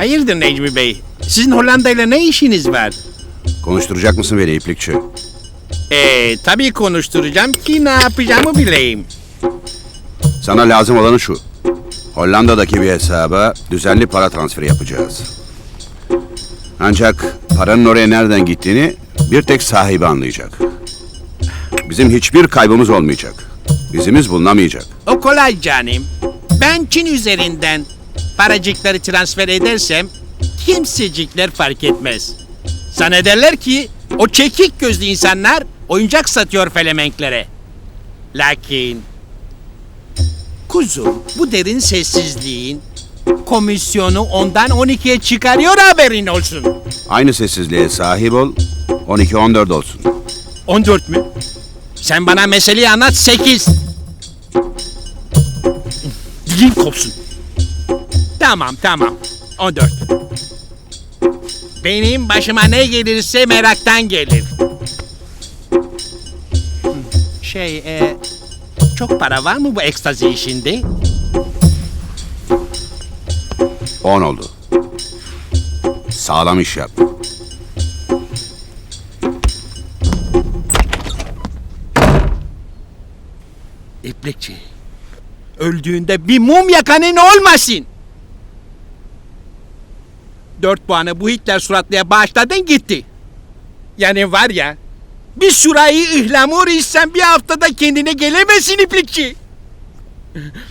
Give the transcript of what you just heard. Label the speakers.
Speaker 1: Hayırdır Necmi Bey? Sizin Hollanda'yla ne işiniz var?
Speaker 2: Konuşturacak mısın beni iplikçi?
Speaker 1: Ee, tabii konuşturacağım ki ne yapacağımı bileyim.
Speaker 2: Sana lazım olanı şu. Hollanda'daki bir hesaba düzenli para transferi yapacağız. Ancak paranın oraya nereden gittiğini bir tek sahibi anlayacak. Bizim hiçbir kaybımız olmayacak. Bizimiz bulunamayacak.
Speaker 1: O kolay canım. Ben Çin üzerinden paracıkları transfer edersem kimsecikler fark etmez. Sana derler ki o çekik gözlü insanlar oyuncak satıyor felemenklere. Lakin kuzum bu derin sessizliğin komisyonu ondan 12'ye çıkarıyor haberin olsun.
Speaker 2: Aynı sessizliğe sahip ol, 12-14 olsun.
Speaker 1: 14 mü? Sen bana meseleyi anlat 8. Dilin kopsun. Tamam tamam 14. Benim başıma ne gelirse meraktan gelir. Şey e, çok para var mı bu ekstazi işinde?
Speaker 2: 10 oldu. Sağlam iş yap.
Speaker 1: İplikçi. Öldüğünde bir mum yakanın olmasın. Dört puanı bu Hitler suratlıya bağışladın gitti. Yani var ya, bir surayı ihlamur içsen bir haftada kendine gelemezsin iplikçi.